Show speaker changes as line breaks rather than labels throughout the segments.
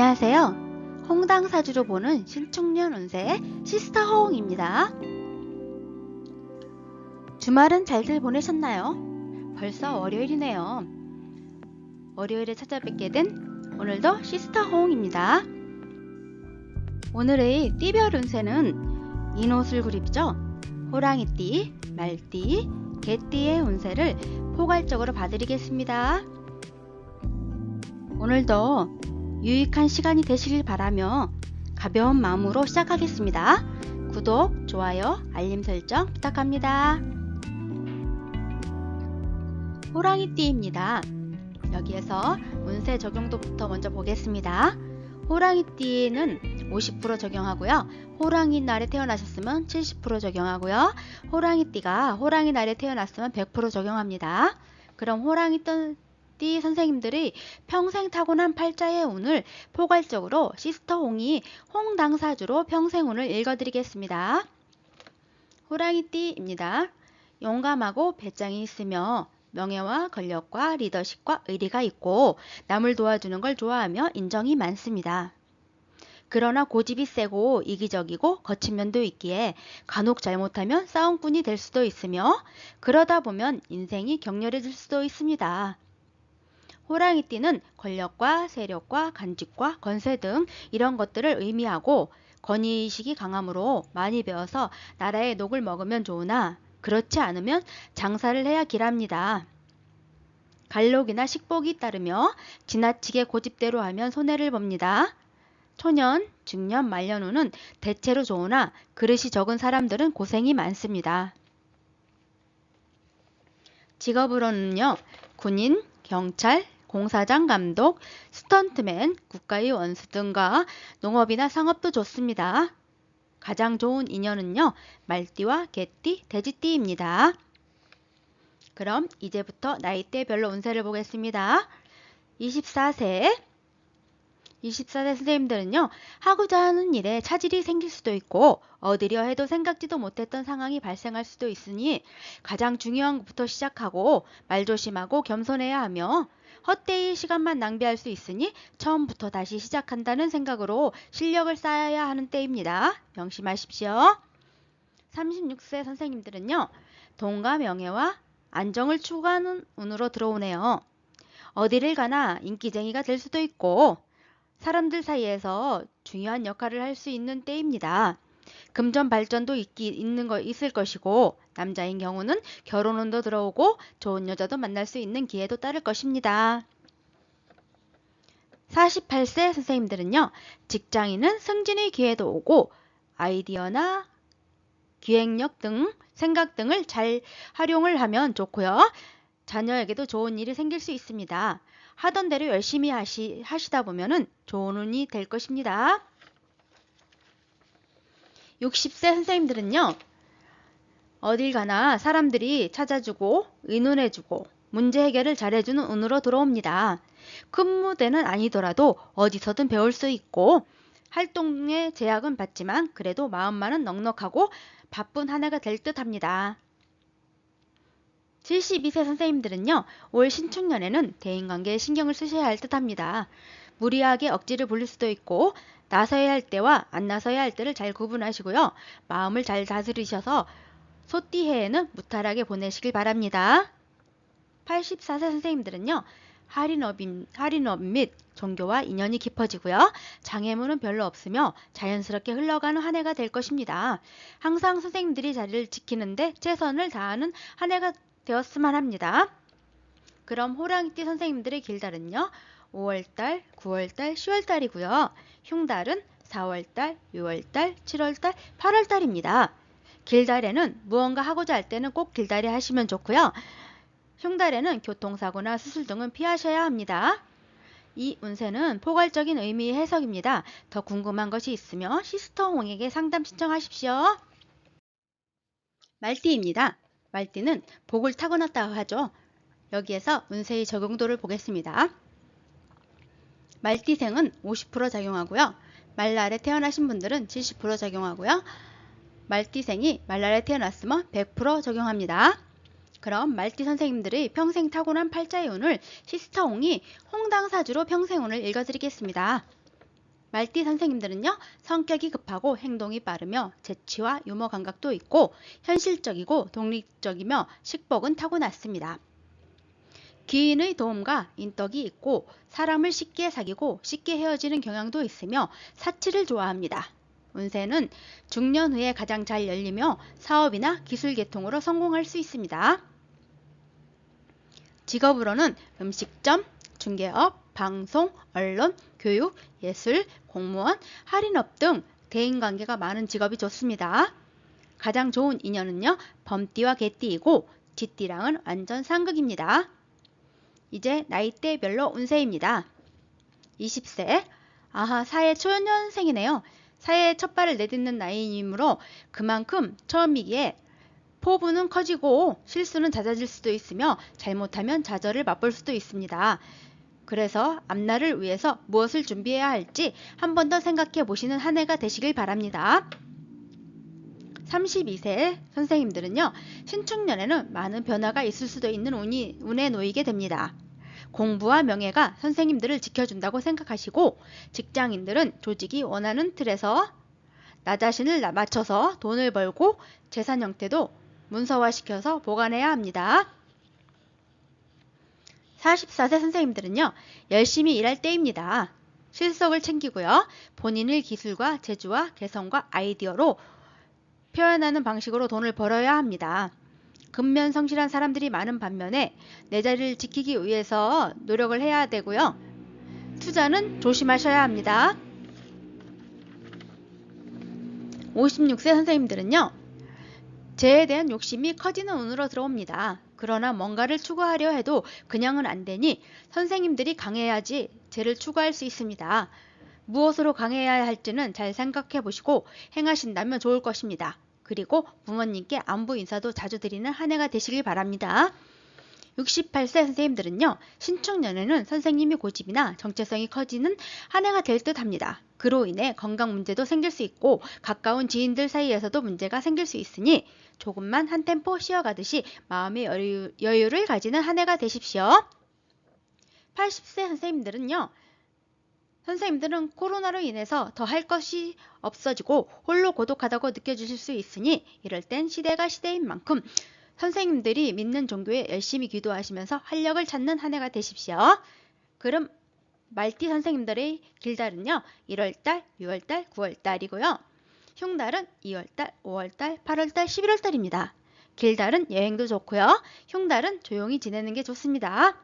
안녕하세요. 홍당사주로 보는 신축년 운세 시스타 허웅입니다. 주말은 잘들 보내셨나요? 벌써 월요일이네요. 월요일에 찾아뵙게 된 오늘도 시스타 허웅입니다. 오늘의 띠별 운세는 인옷을 그립죠. 호랑이띠, 말띠, 개띠의 운세를 포괄적으로 봐드리겠습니다. 오늘도 유익한 시간이 되시길 바라며 가벼운 마음으로 시작하겠습니다. 구독, 좋아요, 알림 설정 부탁합니다. 호랑이띠입니다. 여기에서 운세 적용도부터 먼저 보겠습니다. 호랑이띠는 50% 적용하고요. 호랑이 날에 태어나셨으면 70% 적용하고요. 호랑이띠가 호랑이 날에 태어났으면 100% 적용합니다. 그럼 호랑이 띠 선생님들이 평생 타고난 팔자의 운을 포괄적으로 시스터 홍이 홍당사주로 평생 운을 읽어드리겠습니다. 호랑이띠입니다. 용감하고 배짱이 있으며 명예와 권력과 리더십과 의리가 있고 남을 도와주는 걸 좋아하며 인정이 많습니다. 그러나 고집이 세고 이기적이고 거친 면도 있기에 간혹 잘못하면 싸움꾼이 될 수도 있으며 그러다 보면 인생이 격렬해질 수도 있습니다. 호랑이띠는 권력과 세력과 간직과 건세 등 이런 것들을 의미하고 권위의식이 강하므로 많이 배워서 나라의 녹을 먹으면 좋으나 그렇지 않으면 장사를 해야 길합니다. 갈록이나 식복이 따르며 지나치게 고집대로 하면 손해를 봅니다. 초년, 중년, 말년 후는 대체로 좋으나 그릇이 적은 사람들은 고생이 많습니다. 직업으로는요, 군인, 경찰, 공사장 감독, 스턴트맨, 국가의 원수 등과 농업이나 상업도 좋습니다. 가장 좋은 인연은요. 말띠와 개띠, 돼지띠입니다. 그럼 이제부터 나이대별로 운세를 보겠습니다. 24세 24세 선생님들은요, 하고자 하는 일에 차질이 생길 수도 있고, 얻으려 해도 생각지도 못했던 상황이 발생할 수도 있으니, 가장 중요한 것부터 시작하고, 말 조심하고 겸손해야 하며, 헛되이 시간만 낭비할 수 있으니 처음부터 다시 시작한다는 생각으로 실력을 쌓아야 하는 때입니다. 명심하십시오. 36세 선생님들은요. 돈과 명예와 안정을 추구하는 운으로 들어오네요. 어디를 가나 인기쟁이가 될 수도 있고 사람들 사이에서 중요한 역할을 할 수 있는 때입니다. 금전 발전도 있기, 있는 거 있을 것이고 남자인 경우는 결혼운도 들어오고 좋은 여자도 만날 수 있는 기회도 따를 것입니다. 48세 선생님들은요. 직장인은 승진의 기회도 오고 아이디어나 기획력 등 생각 등을 잘 활용을 하면 좋고요. 자녀에게도 좋은 일이 생길 수 있습니다. 하던 대로 열심히 하시, 하시다 보면 좋은 운이 될 것입니다. 60세 선생님들은요. 어딜 가나 사람들이 찾아주고 의논해주고 문제 해결을 잘해주는 운으로 들어옵니다. 큰 무대는 아니더라도 어디서든 배울 수 있고 활동에 제약은 받지만 그래도 마음만은 넉넉하고 바쁜 한 해가 될 듯 합니다. 72세 선생님들은요, 올 신축년에는 대인관계에 신경을 쓰셔야 할 듯 합니다. 무리하게 억지를 부릴 수도 있고, 나서야 할 때와 안 나서야 할 때를 잘 구분하시고요. 마음을 잘 다스리셔서 소띠해에는 무탈하게 보내시길 바랍니다. 84세 선생님들은요. 할인업, 할인업 및 종교와 인연이 깊어지고요. 장애물은 별로 없으며 자연스럽게 흘러가는 한 해가 될 것입니다. 항상 선생님들이 자리를 지키는데 최선을 다하는 한 해가 되었으면 합니다. 그럼 호랑이띠 선생님들의 길달은요. 5월달, 9월달, 10월달이고요. 흉달은 4월달, 6월달, 7월달, 8월달입니다. 길달에는 무언가 하고자 할 때는 꼭 길달에 하시면 좋고요. 흉달에는 교통사고나 수술 등은 피하셔야 합니다. 이 운세는 포괄적인 의미의 해석입니다. 더 궁금한 것이 있으면 시스터 홍에게 상담 신청하십시오. 말띠입니다. 말띠는 복을 타고났다고 하죠. 여기에서 운세의 적용도를 보겠습니다. 말띠생은 50% 작용하고요. 말날에 태어나신 분들은 70% 작용하고요. 말띠생이 말날에 태어났으면 100% 적용합니다. 그럼 말띠 선생님들의 평생 타고난 팔자의 운을 시스터홍이 홍당사주로 평생 운을 읽어드리겠습니다. 말띠 선생님들은요, 성격이 급하고 행동이 빠르며 재치와 유머 감각도 있고 현실적이고 독립적이며 식복은 타고났습니다. 기인의 도움과 인덕이 있고 사람을 쉽게 사귀고 쉽게 헤어지는 경향도 있으며 사치를 좋아합니다. 운세는 중년 후에 가장 잘 열리며 사업이나 기술 계통으로 성공할 수 있습니다. 직업으로는 음식점, 중개업, 방송, 언론, 교육, 예술, 공무원, 할인업 등 대인관계가 많은 직업이 좋습니다. 가장 좋은 인연은요, 범띠와 개띠이고 쥐띠랑은 완전 상극입니다. 이제 나이대별로 운세입니다. 20세, 아하 사회 초년생이네요. 사회에 첫 발을 내딛는 나이이므로 그만큼 처음이기에 포부는 커지고 실수는 잦아질 수도 있으며 잘못하면 좌절을 맛볼 수도 있습니다. 그래서 앞날을 위해서 무엇을 준비해야 할지 한 번 더 생각해 보시는 한 해가 되시길 바랍니다. 32세 선생님들은요, 신축년에는 많은 변화가 있을 수도 있는 운이, 운에 놓이게 됩니다. 공부와 명예가 선생님들을 지켜준다고 생각하시고, 직장인들은 조직이 원하는 틀에서 나 자신을 나- 맞춰서 돈을 벌고 재산 형태도 문서화시켜서 보관해야 합니다. 44세 선생님들은요, 열심히 일할 때입니다. 실속을 챙기고요. 본인의 기술과 재주와 개성과 아이디어로 표현하는 방식으로 돈을 벌어야 합니다. 근면 성실한 사람들이 많은 반면에 내 자리를 지키기 위해서 노력을 해야 되고요. 투자는 조심하셔야 합니다. 56세 선생님들은요. 재에 대한 욕심이 커지는 운으로 들어옵니다. 그러나 뭔가를 추구하려 해도 그냥은 안 되니 선생님들이 강해야지 재를 추구할 수 있습니다. 무엇으로 강해야 할지는 잘 생각해 보시고 행하신다면 좋을 것입니다. 그리고 부모님께 안부 인사도 자주 드리는 한 해가 되시길 바랍니다. 68세 선생님들은요, 신축년에는 선생님이 고집이나 정체성이 커지는 한 해가 될 듯 합니다. 그로 인해 건강 문제도 생길 수 있고, 가까운 지인들 사이에서도 문제가 생길 수 있으니, 조금만 한 템포 쉬어가듯이 마음의 여유, 여유를 가지는 한 해가 되십시오. 80세 선생님들은요, 선생님들은 코로나로 인해서 더 할 것이 없어지고 홀로 고독하다고 느껴지실 수 있으니 이럴 땐 시대가 시대인 만큼 선생님들이 믿는 종교에 열심히 기도하시면서 활력을 찾는 한 해가 되십시오. 그럼 말띠 선생님들의 길달은요. 1월달, 6월달, 9월달이고요. 흉달은 2월달, 5월달, 8월달, 11월달입니다. 길달은 여행도 좋고요. 흉달은 조용히 지내는 게 좋습니다.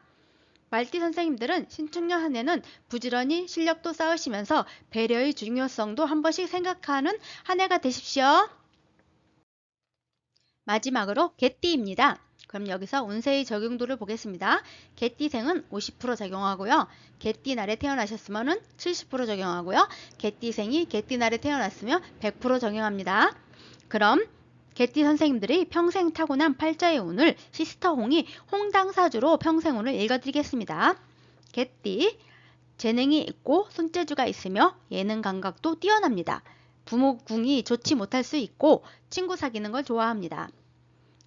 말띠 선생님들은 신축년 한 해는 부지런히 실력도 쌓으시면서 배려의 중요성도 한 번씩 생각하는 한 해가 되십시오. 마지막으로 개띠입니다. 그럼 여기서 운세의 적용도를 보겠습니다. 개띠생은 50% 적용하고요. 개띠날에 태어나셨으면 70% 적용하고요. 개띠생이 개띠날에 태어났으면 100% 적용합니다. 그럼 개띠 선생님들이 평생 타고난 팔자의 운을 시스터 홍이 홍당사주로 평생 운을 읽어드리겠습니다. 개띠 재능이 있고 손재주가 있으며 예능 감각도 뛰어납니다. 부모 궁이 좋지 못할 수 있고 친구 사귀는 걸 좋아합니다.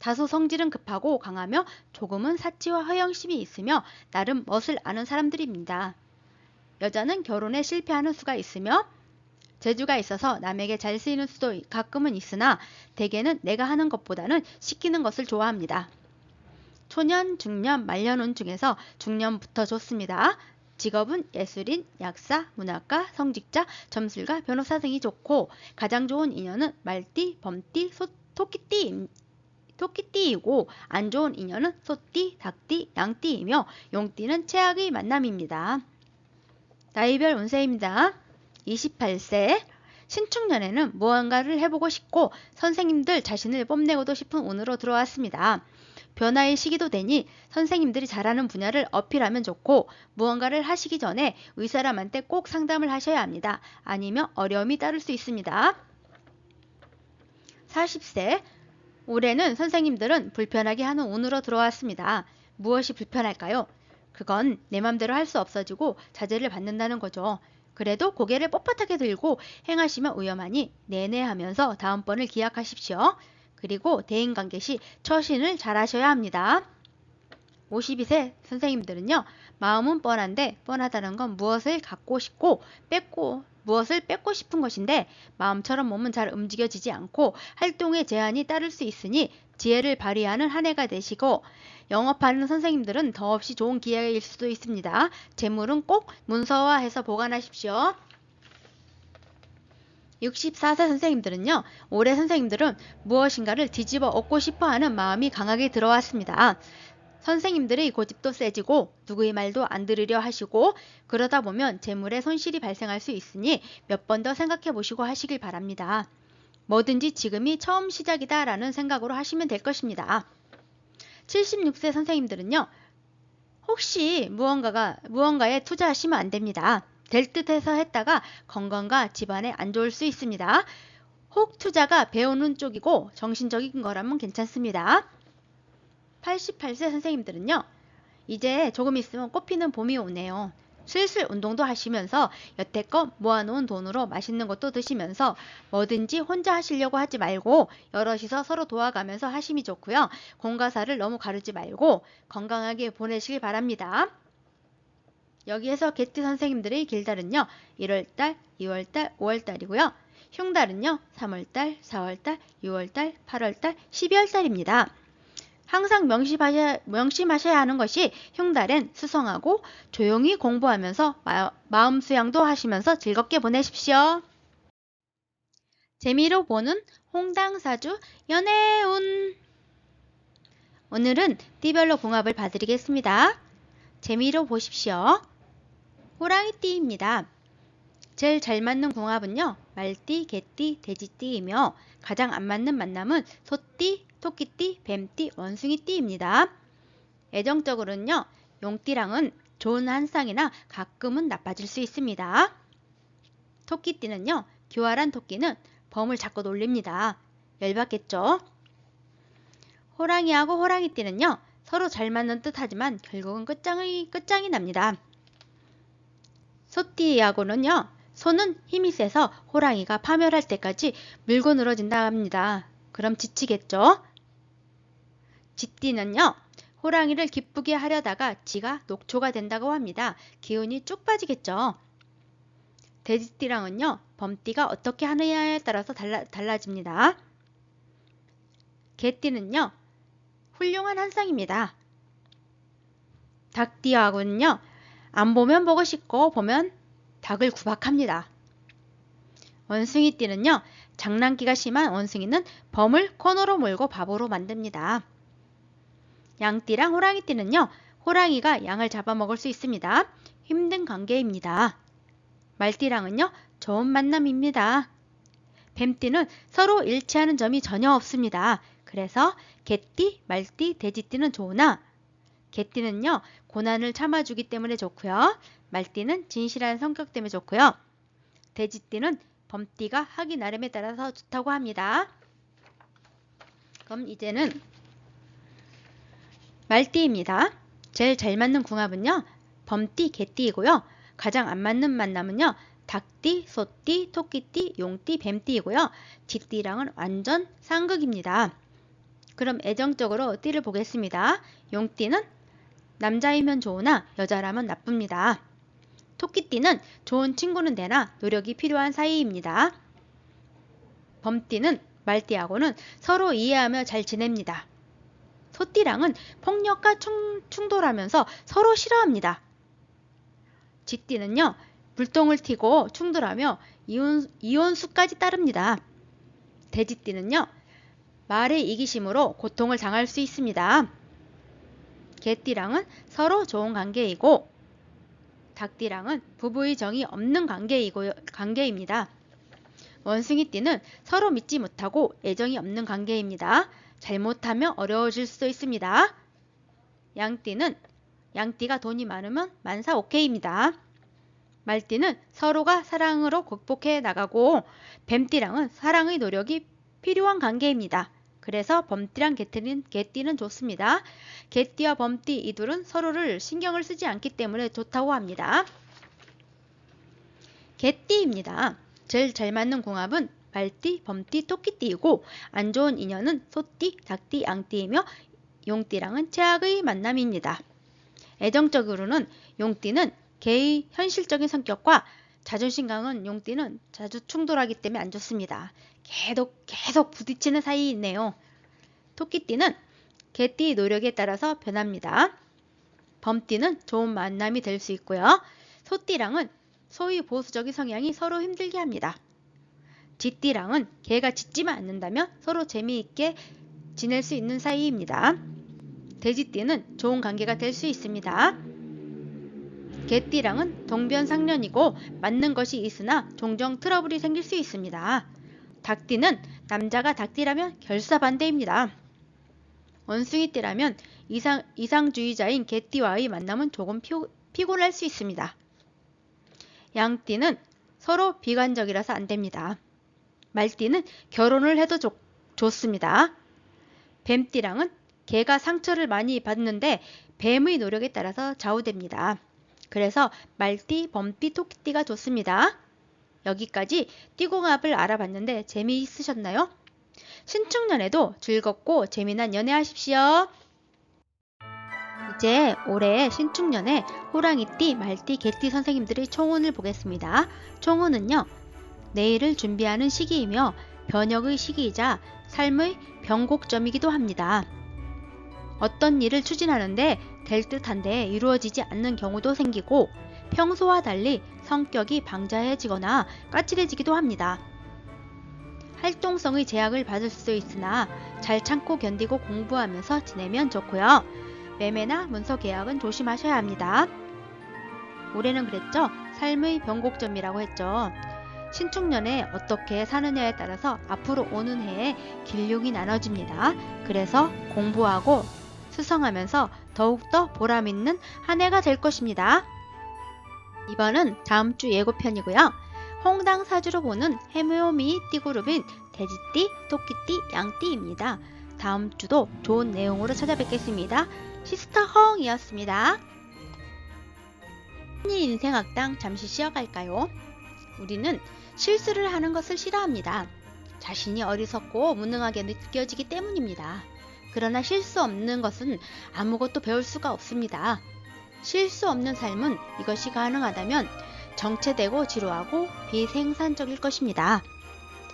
다소 성질은 급하고 강하며 조금은 사치와 허영심이 있으며 나름 멋을 아는 사람들입니다. 여자는 결혼에 실패하는 수가 있으며 재주가 있어서 남에게 잘 쓰이는 수도 가끔은 있으나 대개는 내가 하는 것보다는 시키는 것을 좋아합니다. 초년, 중년, 말년운 중에서 중년부터 좋습니다. 직업은 예술인, 약사, 문학가, 성직자, 점술가, 변호사 등이 좋고 가장 좋은 인연은 말띠, 범띠, 소, 토끼띠, 토끼띠이고 안 좋은 인연은 소띠, 닭띠, 양띠이며 용띠는 최악의 만남입니다. 나이별 운세입니다. 28세 신축년에는 무언가를 해보고 싶고 선생님들 자신을 뽐내고도 싶은 운으로 들어왔습니다. 변화의 시기도 되니 선생님들이 잘하는 분야를 어필하면 좋고 무언가를 하시기 전에 의사람한테 꼭 상담을 하셔야 합니다. 아니면 어려움이 따를 수 있습니다. 40세 올해는 선생님들은 불편하게 하는 운으로 들어왔습니다. 무엇이 불편할까요? 그건 내 맘대로 할 수 없어지고 자제를 받는다는 거죠. 그래도 고개를 뻣뻣하게 들고 행하시면 위험하니 내내 하면서 다음번을 기약하십시오. 그리고 대인관계 시 처신을 잘 하셔야 합니다. 52세 선생님들은요, 마음은 뻔한데 뻔하다는 건 무엇을 갖고 싶고 뺏고 무엇을 뺏고 싶은 것인데 마음처럼 몸은 잘 움직여지지 않고 활동에 제한이 따를 수 있으니 지혜를 발휘하는 한 해가 되시고 영업하는 선생님들은 더없이 좋은 기회일 수도 있습니다. 재물은 꼭 문서화해서 보관하십시오. 64세 선생님들은요, 올해 선생님들은 무엇인가를 뒤집어 엎고 싶어 하는 마음이 강하게 들어왔습니다. 선생님들의 고집도 세지고 누구의 말도 안 들으려 하시고 그러다 보면 재물에 손실이 발생할 수 있으니 몇 번 더 생각해 보시고 하시길 바랍니다. 뭐든지 지금이 처음 시작이다 라는 생각으로 하시면 될 것입니다. 76세 선생님들은요, 혹시 무언가가, 무언가에 투자하시면 안 됩니다. 될 듯해서 했다가 건강과 집안에 안 좋을 수 있습니다. 혹 투자가 배우는 쪽이고 정신적인 거라면 괜찮습니다. 88세 선생님들은요. 이제 조금 있으면 꽃피는 봄이 오네요. 슬슬 운동도 하시면서 여태껏 모아놓은 돈으로 맛있는 것도 드시면서 뭐든지 혼자 하시려고 하지 말고 여럿이서 서로 도와가면서 하심이 좋고요. 공과사를 너무 가르지 말고 건강하게 보내시길 바랍니다. 여기에서 게트 선생님들의 길달은요. 1월달, 2월달, 5월달이고요. 흉달은요. 3월달, 4월달, 6월달, 8월달, 12월달입니다. 항상 명심하셔야, 명심하셔야 하는 것이 흉달엔 수성하고 조용히 공부하면서 마, 음 수양도 하시면서 즐겁게 보내십시오. 재미로 보는 홍당사주 연애운 오늘은 띠별로 궁합을 봐드리겠습니다. 재미로 보십시오. 호랑이띠입니다. 제일 잘 맞는 궁합은요. 말띠, 개띠, 돼지띠이며 가장 안 맞는 만남은 소띠, 토끼띠, 뱀띠, 원숭이띠입니다. 애정적으로는요. 용띠랑은 좋은 한 쌍이나 가끔은 나빠질 수 있습니다. 토끼띠는요. 교활한 토끼는 범을 자꾸 놀립니다. 열받겠죠? 호랑이하고 호랑이띠는요. 서로 잘 맞는 듯 하지만 결국은 끝장이, 끝장이 납니다. 소띠하고는요. 소는 힘이 세서 호랑이가 파멸할 때까지 물고 늘어진다 합니다. 그럼 지치겠죠? 쥐띠는요. 호랑이를 기쁘게 하려다가 지가 녹초가 된다고 합니다. 기운이 쭉 빠지겠죠. 돼지띠랑은요. 범띠가 어떻게 하느냐에 따라서 달라, 달라집니다. 개띠는요. 훌륭한 한상입니다. 닭띠하고는요. 안 보면 보고 싶고 보면 닭을 구박합니다. 원숭이띠는요. 장난기가 심한 원숭이는 범을 코너로 몰고 바보로 만듭니다. 양띠랑 호랑이띠는요. 호랑이가 양을 잡아먹을 수 있습니다. 힘든 관계입니다. 말띠랑은요. 좋은 만남입니다. 뱀띠는 서로 일치하는 점이 전혀 없습니다. 그래서 개띠, 말띠, 돼지띠는 좋으나 개띠는요. 고난을 참아주기 때문에 좋고요. 말띠는 진실한 성격 때문에 좋고요. 돼지띠는 범띠가 하기 나름에 따라서 좋다고 합니다. 그럼 이제는 말띠입니다. 제일 잘 맞는 궁합은요. 범띠, 개띠이고요. 가장 안 맞는 만남은요. 닭띠, 소띠, 토끼띠, 용띠, 뱀띠이고요. 쥐띠랑은 완전 상극입니다. 그럼 애정적으로 띠를 보겠습니다. 용띠는 남자이면 좋으나 여자라면 나쁩니다. 토끼띠는 좋은 친구는 되나 노력이 필요한 사이입니다. 범띠는 말띠하고는 서로 이해하며 잘 지냅니다. 소띠랑은 폭력과 충, 충돌하면서 서로 싫어합니다. 쥐띠는요, 불똥을 튀고 충돌하며 이혼, 이혼수까지 따릅니다. 돼지띠는요, 말의 이기심으로 고통을 당할 수 있습니다. 개띠랑은 서로 좋은 관계이고 닭띠랑은 부부의 정이 없는 관계이고, 관계입니다. 원숭이띠는 서로 믿지 못하고 애정이 없는 관계입니다. 잘못하면 어려워질 수도 있습니다. 양띠는 양띠가 돈이 많으면 만사 오케이입니다. 말띠는 서로가 사랑으로 극복해 나가고 뱀띠랑은 사랑의 노력이 필요한 관계입니다. 그래서 범띠랑 개띠는, 개띠는 좋습니다. 개띠와 범띠 이 둘은 서로를 신경을 쓰지 않기 때문에 좋다고 합니다. 개띠입니다. 제일 잘 맞는 궁합은 말띠, 범띠, 토끼띠이고 안 좋은 인연은 소띠, 닭띠, 양띠이며 용띠랑은 최악의 만남입니다. 애정적으로는 용띠는 개의 현실적인 성격과 자존심 강한 용띠는 자주 충돌하기 때문에 안 좋습니다. 계속 계속 부딪히는 사이에 있네요. 토끼띠는 개띠 노력에 따라서 변합니다. 범띠는 좋은 만남이 될 수 있고요. 소띠랑은 소위 보수적인 성향이 서로 힘들게 합니다. 쥐띠랑은 개가 짖지만 않는다면 서로 재미있게 지낼 수 있는 사이입니다. 돼지띠는 좋은 관계가 될 수 있습니다. 개띠랑은 동변상련이고 맞는 것이 있으나 종종 트러블이 생길 수 있습니다. 닭띠는 남자가 닭띠라면 결사반대입니다. 원숭이띠라면 이상, 이상주의자인 개띠와의 만남은 조금 피, 피곤할 수 있습니다. 양띠는 서로 비관적이라서 안 됩니다. 말띠는 결혼을 해도 좋, 좋습니다. 뱀띠랑은 개가 상처를 많이 받는데 뱀의 노력에 따라서 좌우됩니다. 그래서 말띠, 범띠, 토끼띠가 좋습니다. 여기까지 띠궁합을 알아봤는데 재미있으셨나요? 신축년에도 즐겁고 재미난 연애하십시오. 이제 올해 신축년에 호랑이띠, 말띠, 개띠 선생님들의 총운을 보겠습니다. 총운은요. 내일을 준비하는 시기이며 변혁의 시기이자 삶의 변곡점이기도 합니다. 어떤 일을 추진하는데 될 듯한데 이루어지지 않는 경우도 생기고 평소와 달리 성격이 방자해지거나 까칠해지기도 합니다. 활동성의 제약을 받을 수 있으나 잘 참고 견디고 공부하면서 지내면 좋고요. 매매나 문서 계약은 조심하셔야 합니다. 올해는 그랬죠? 삶의 변곡점이라고 했죠. 신축년에 어떻게 사느냐에 따라서 앞으로 오는 해에 길흉이 나눠집니다. 그래서 공부하고 수성하면서 더욱더 보람있는 한 해가 될 것입니다. 이번은 다음 주 예고편이고요. 홍당 사주로 보는 해묘미 띠그룹인 돼지띠, 토끼띠, 양띠입니다. 다음 주도 좋은 내용으로 찾아뵙겠습니다. 시스터 헝이었습니다. 흔히 인생학당 잠시 쉬어갈까요? 우리는 실수를 하는 것을 싫어합니다. 자신이 어리석고 무능하게 느껴지기 때문입니다. 그러나 실수 없는 것은 아무것도 배울 수가 없습니다. 실수 없는 삶은 이것이 가능하다면 정체되고 지루하고 비생산적일 것입니다.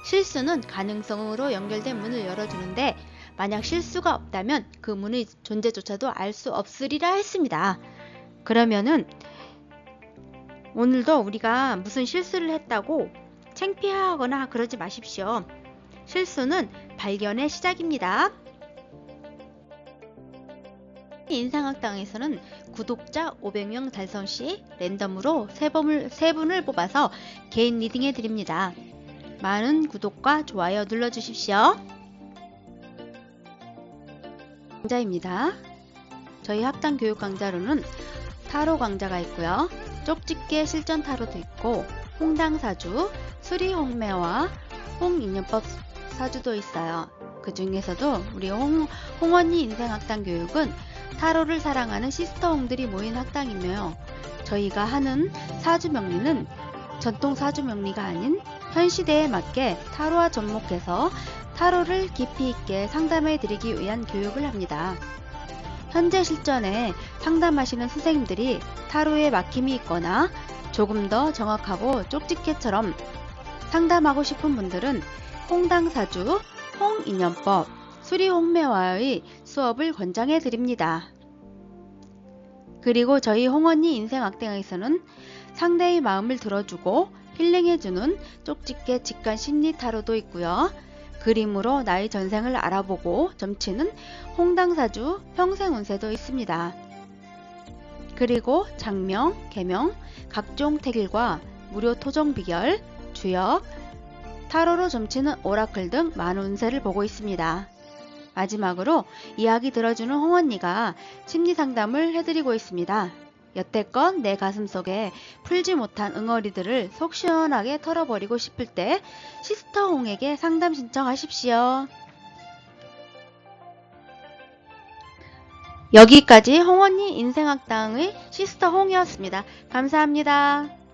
실수는 가능성으로 연결된 문을 열어주는데 만약 실수가 없다면 그 문의 존재조차도 알 수 없으리라 했습니다. 그러면은 오늘도 우리가 무슨 실수를 했다고 창피하거나 그러지 마십시오. 실수는 발견의 시작입니다. 인상학당에서는 구독자 500명 달성 시 랜덤으로 세 분을, 세 분을 뽑아서 개인 리딩해 드립니다. 많은 구독과 좋아요 눌러주십시오. 강좌입니다. 저희 학당 교육 강좌로는 타로 강좌가 있고요. 쪽집게 실전 타로도 있고 홍당사주, 수리홍매와 홍인연법 사주도 있어요. 그 중에서도 우리 홍, 홍언니 인생학당 교육은 타로를 사랑하는 시스터홍들이 모인 학당이며 저희가 하는 사주 명리는 전통 사주 명리가 아닌 현 시대에 맞게 타로와 접목해서 타로를 깊이 있게 상담해 드리기 위한 교육을 합니다. 현재 실전에 상담하시는 선생님들이 타로에 막힘이 있거나 조금 더 정확하고 쪽집게처럼 상담하고 싶은 분들은 홍당사주, 홍인연법, 수리홍매와의 수업을 권장해 드립니다. 그리고 저희 홍언니 인생악대에서는 상대의 마음을 들어주고 힐링해주는 쪽집게 직관 심리 타로도 있고요. 그림으로 나의 전생을 알아보고 점치는 홍당사주 평생 운세도 있습니다. 그리고 장명, 개명, 각종 태길과 무료 토종 비결, 주역, 타로로 점치는 오라클 등 많은 운세를 보고 있습니다. 마지막으로 이야기 들어주는 홍언니가 심리 상담을 해드리고 있습니다. 여태껏 내 가슴 속에 풀지 못한 응어리들을 속 시원하게 털어버리고 싶을 때 시스터 홍에게 상담 신청하십시오. 여기까지 홍언니 인생학당의 시스터 홍이었습니다. 감사합니다.